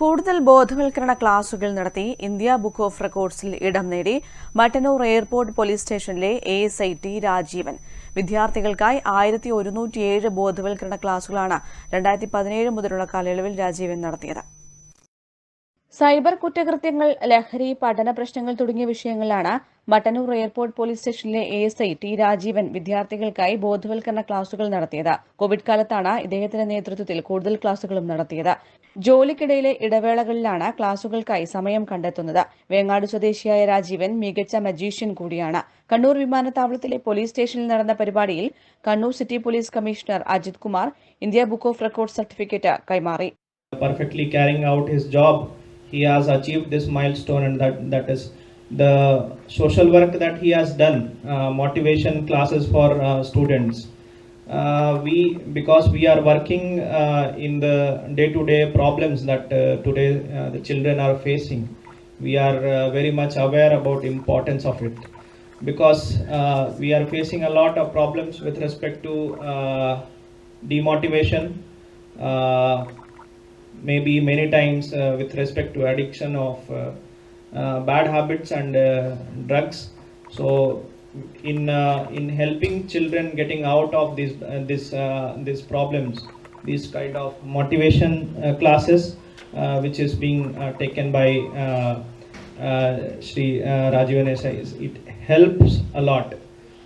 കൂടുതൽ ബോധവൽക്കരണ ക്ലാസുകൾ നടത്തി ഇന്ത്യ ബുക്ക് ഓഫ് റെക്കോർഡ്സിൽ ഇടം നേടി മട്ടന്നൂർ എയർപോർട്ട് പോലീസ് സ്റ്റേഷനിലെ A S I T Rajeevan. വിദ്യാർത്ഥികൾക്കായി ആയിരത്തി ഒരുന്നൂറ്റിയേഴ് ബോധവൽക്കരണ ക്ലാസുകളാണ് രണ്ടായിരത്തി പതിനേഴ് മുതലുള്ള കാലയളവിൽ രാജീവൻ നടത്തിയത്. സൈബർ കുറ്റകൃത്യങ്ങൾ ലഹരി പഠന പ്രശ്നങ്ങൾ തുടങ്ങിയ വിഷയങ്ങളിലാണ് മട്ടന്നൂർ എയർപോർട്ട് പോലീസ് സ്റ്റേഷനിലെ A S I T Rajeevan വിദ്യാർത്ഥികൾക്കായി ബോധവൽക്കരണ ക്ലാസുകൾ നടത്തിയത്. കോവിഡ് കാലത്താണ് ഇദ്ദേഹത്തിന്റെ നേതൃത്വത്തിൽ കൂടുതൽ ക്ലാസുകളും നടത്തിയത്. ജോലിക്കിടയിലെ ഇടവേളകളിലാണ് ക്ലാസുകൾക്കായി സമയം കണ്ടെത്തുന്നത്. വേങ്ങാട് സ്വദേശിയായ രാജീവൻ മികച്ച മജീഷ്യൻ കൂടിയാണ്. കണ്ണൂർ വിമാനത്താവളത്തിലെ പോലീസ് സ്റ്റേഷനിൽ നടന്ന പരിപാടിയിൽ Kannur city police commissioner Ajith Kumar India book of record certificate കൈമാറി. He has achieved this milestone and that that is the social work that he has done uh, motivation classes for uh, students. Uh, we because we are working uh, in the day to day problems that uh, today uh, the children are facing we are very much aware about importance of it. Because we are facing a lot of problems with respect to demotivation maybe many times uh, with respect to addiction of uh, uh, bad habits and drugs. So in uh, in helping children getting out of these uh, this uh, these problems these kind of motivation classes which is being taken by Sri uh, Rajivan Desai, is- it helps a lot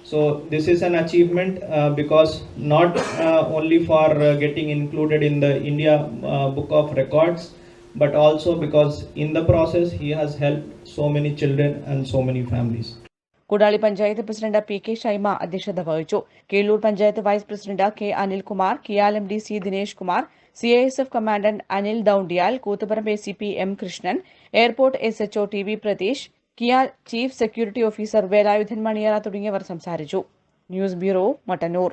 so this is an achievement uh, because not uh, only for uh, getting included in the India uh, Book of Records, but also because in the process he has helped so many children and so many families. Koodali panchayat president P K Shaima അധ്യക്ഷത വഹിച്ചു Keezhoor panchayat vice president K Anilkumar കിയാലം D C Dinesh Kumar C I S F commandant Anil ദൌണ്ടിയാൽ Koothuparamba A C P M Krishnan airport S H O T V Pratheesh KIA chief security officer Velayudhan Maniyara തുടങ്ങിയവർ സംസാരിച്ചു. News bureau Mattannur.